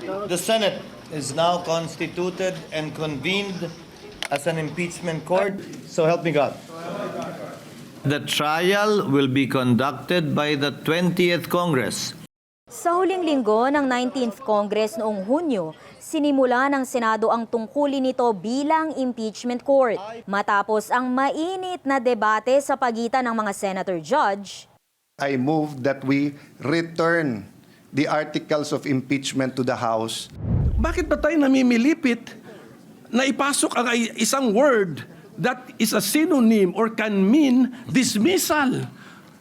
The Senate is now constituted and convened as an impeachment court. So help me God. The trial will be conducted by the 20th Congress. Sa huling linggo ng 19th Congress noong Hunyo, sinimula ng Senado ang tungkulin nito bilang impeachment court. Matapos ang mainit na debate sa pagitan ng mga senator judge, I move that we return the articles of impeachment to the House Bakit ba tayo namimilipit na ipasok ang isang word that is a synonym or can mean dismissal?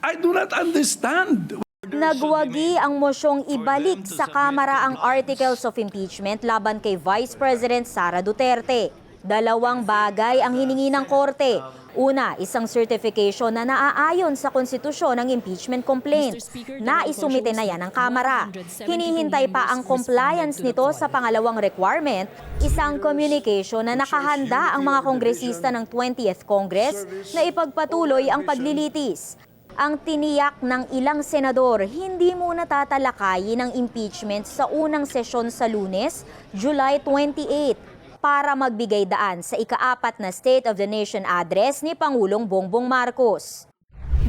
I do not understand. nagwagi ang mosyong ibalik sa Kamara ang articles of impeachment laban kay Vice President Sara Duterte. Dalawang bagay ang hiningi ng korte. Una, isang certification na naaayon sa konstitusyon ng impeachment complaint. Naisumite na yan ng Kamara. Hinihintay pa ang compliance nito sa pangalawang requirement, isang communication na nakahanda ang mga kongresista ng 20th Congress na ipagpatuloy ang paglilitis. Ang tiniyak ng ilang senador, hindi muna tatalakayin ang impeachment sa unang sesyon sa lunes, July 28, para magbigay daan sa ikaapat na State of the Nation address ni Pangulong Bongbong Marcos.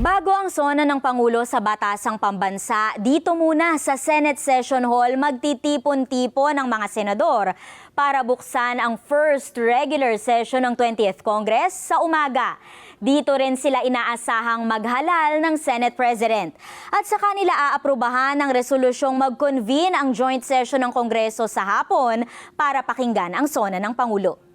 Bago ang sona ng Pangulo sa Batasang Pambansa, dito muna sa Senate Session Hall magtitipon-tipon ng mga senador para buksan ang first regular session ng 20th Congress sa umaga. Dito rin sila inaasahang maghalal ng Senate President. At sa kanila aaprubahan ng resolusyong mag-convene ang joint session ng Kongreso sa hapon para pakinggan ang sona ng Pangulo.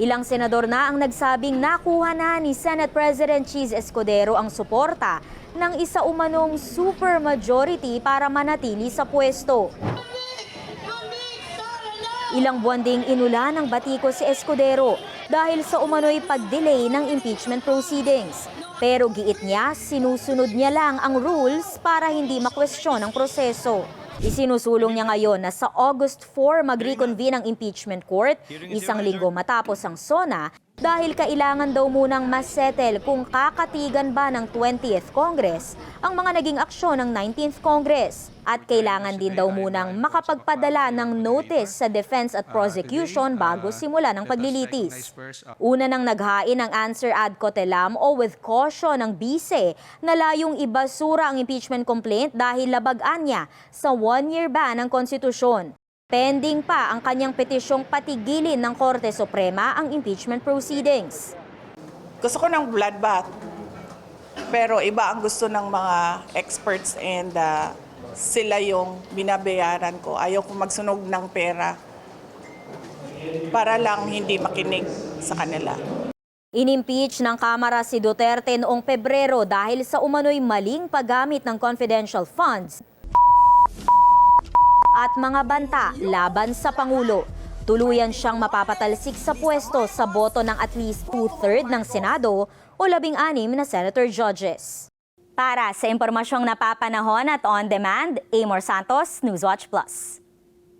Ilang senador na ang nagsabing nakuha na ni Senate President Cheese Escudero ang suporta ng isa umanong supermajority para manatili sa pwesto. Ilang buwan ding inula ng batiko si Escudero dahil sa umano'y pag-delay ng impeachment proceedings. Pero giit niya, sinusunod niya lang ang rules para hindi makwestiyon ang proseso. Isinusulong niya ngayon na sa August 4 mag-reconvene ang impeachment court, isang linggo matapos ang SONA, dahil kailangan daw munang masettle kung kakatigan ba ng 20th Congress ang mga naging aksyon ng 19th Congress. At kailangan din daw munang makapagpadala ng notice sa defense at prosecution bago simula ng paglilitis. Una nang naghain ng answer ad cotelam o with caution ng bise na layong ibasura ang impeachment complaint dahil labagan niya sa one-year ban ng konstitusyon. Pending pa ang kanyang petisyong patigilin ng Korte Suprema ang impeachment proceedings. Gusto ko ng bloodbath. Pero iba ang gusto ng mga experts and uh, sila yung binabayaran ko. Ayaw ko magsunog ng pera para lang hindi makinig sa kanila. Inimpeach ng Kamara si Duterte noong Pebrero dahil sa umano'y maling paggamit ng confidential funds at mga banta laban sa Pangulo. Tuluyan siyang mapapatalsik sa pwesto sa boto ng at least two-third ng Senado o labing-anim na senator judges. Para sa impormasyong napapanahon at on-demand, Amor Santos, Newswatch Plus.